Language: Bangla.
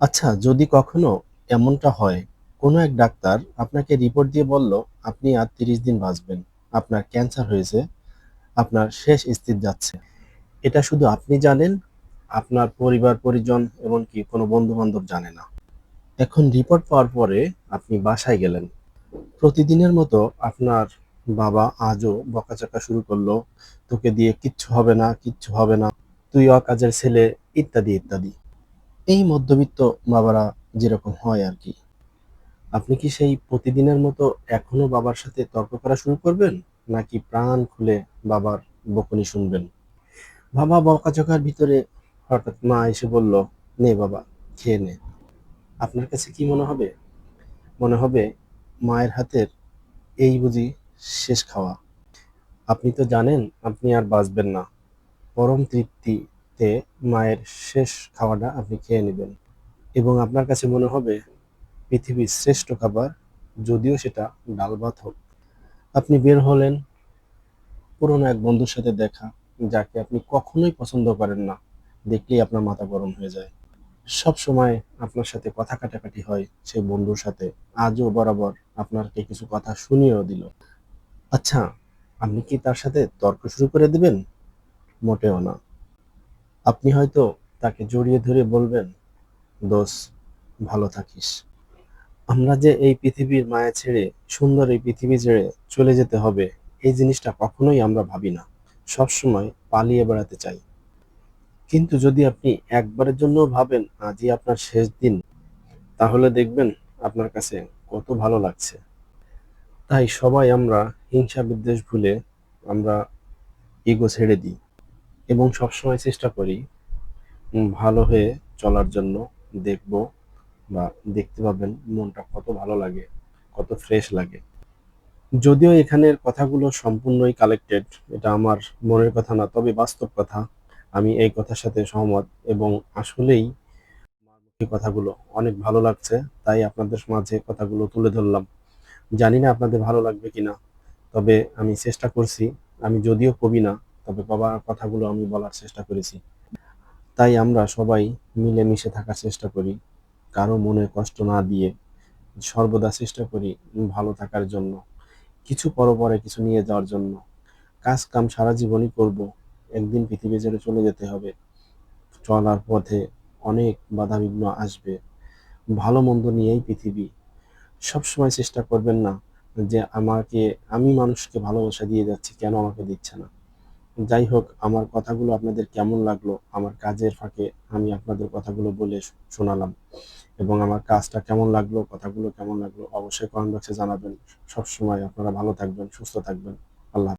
আচ্ছা যদি কখনো এমনটা হয়, কোনো এক ডাক্তার আপনাকে রিপোর্ট দিয়ে বলল, আপনি আর তিরিশ দিন বাঁচবেন, আপনার ক্যান্সার হয়েছে, আপনার শেষ স্থির যাচ্ছে। এটা শুধু আপনি জানেন, আপনার পরিবার, পরিজন এমনকি কোনো বন্ধু বান্ধব জানে না। এখন রিপোর্ট পাওয়ার পরে আপনি বাসায় গেলেন। প্রতিদিনের মতো আপনার বাবা আজও বকাঝকা শুরু করল, তোকে দিয়ে কিচ্ছু হবে না, কিচ্ছু হবে না, তুই অকাজের ছেলে, ইত্যাদি ইত্যাদি। এই মধ্যবিত্ত বাবারা যেরকম হয় আর কি। আপনি কি সেই প্রতিদিনের মতো এখনও বাবার সাথে তর্ক করা শুরু করবেন? নাকি প্রাণ খুলে বাবার বকুনি শুনবেন? বাবা বকাঝকার ভিতরে হঠাৎ মা এসে বলল, নে বাবা, খেয়ে নে। আপনার কাছে কি মনে হবে? মনে হবে, মায়ের হাতের এই বুঝি শেষ খাওয়া। আপনি তো জানেন, আপনি আর বাঁচবেন না। পরম তৃপ্তিতে মায়ের শেষ খাওয়াটা আপনি খেয়ে নেবেন। এবং আপনার কাছে মনে হবে, পৃথিবীর শ্রেষ্ঠ খাবার, যদিও সেটা ডাল ভাত হোক। আপনি বের হলেন, পুরনো এক বন্ধুর সাথে দেখা, যাকে আপনি কখনোই পছন্দ করেন না। দেখলেই আপনার মাথা গরম হয়ে যায়। সব সময় আপনার সাথে কথা কাটাকাটি হয় সেই বন্ধুর সাথে। আজও বরাবর আপনাকে কিছু কথা শুনিয়েও দিল। আচ্ছা আপনি কি তার সাথে তর্ক শুরু করে দিবেন? মোটেও না। আপনি হয়তো তাকে জড়িয়ে ধরে বলবেন দোষ ভালো থাকিস। আমরা যে এই পৃথিবীর মায়া ছেড়ে, সুন্দর এই পৃথিবী ছেড়ে চলে যেতে হবে, এই জিনিসটা কখনোই আমরা ভাবি না। সবসময় পালিয়ে বেড়াতে চাই। কিন্তু যদি আপনি একবারের জন্য ভাবেন আজই আপনার শেষ দিন, তাহলে দেখবেন আপনার কাছে কত ভালো লাগছে। তাই সবাই আমরা হিংসা বিদ্বেষ ভুলে আমরা ইগো ছেড়ে দিই। এবং সবসময় চেষ্টা করি ভালো হয়ে চলার জন্য দেখব বা দেখতে পাবেন মনটা কত ভালো লাগে, কত ফ্রেশ লাগে। যদিও এখানের কথাগুলো সম্পূর্ণই কালেক্টেড এটা আমার মনের কথা না, তবে বাস্তব কথা। আমি এই কথার সাথে সহমত এবং আসলেই কথাগুলো অনেক ভালো লাগছে, তাই আপনাদের মাঝে কথাগুলো তুলে ধরলাম। জানি না আপনাদের ভালো লাগবে কিনা, তবে আমি চেষ্টা করছি, আমি যদিও কবি না তবে বাবার কথাগুলো আমি বলার চেষ্টা করেছি। তাই আমরা সবাই মিলেমিশে থাকার চেষ্টা করি, কারও মনে কষ্ট না দিয়ে সর্বদা চেষ্টা করি ভালো থাকার জন্য, কিছু পরপরে কিছু নিয়ে যাওয়ার জন্য। কাজ কাম সারা জীবনই করব, একদিন পৃথিবী ছেড়ে চলে যেতে হবে। চলার পথে অনেক বাধা বিঘ্ন আসবে। ভালো মন্দ নিয়েই পৃথিবী। সবসময় চেষ্টা করবেন না যে আমাকে, আমি মানুষকে ভালোবাসা দিয়ে যাচ্ছি, কেন আমাকে দিচ্ছে না? যাই হোক, আমার কথাগুলো আপনাদের কেমন লাগল? আমার কাজের ফাঁকে আমি আপনাদের কথাগুলো বলে শোনালাম। এবং আমার কাজটা কেমন লাগল? কথাগুলো কেমন লাগল? অবশ্যই কমেন্ট বক্সে জানাবেন। সবসময় আপনারা ভালো থাকবেন, সুস্থ থাকবেন। আল্লাহ।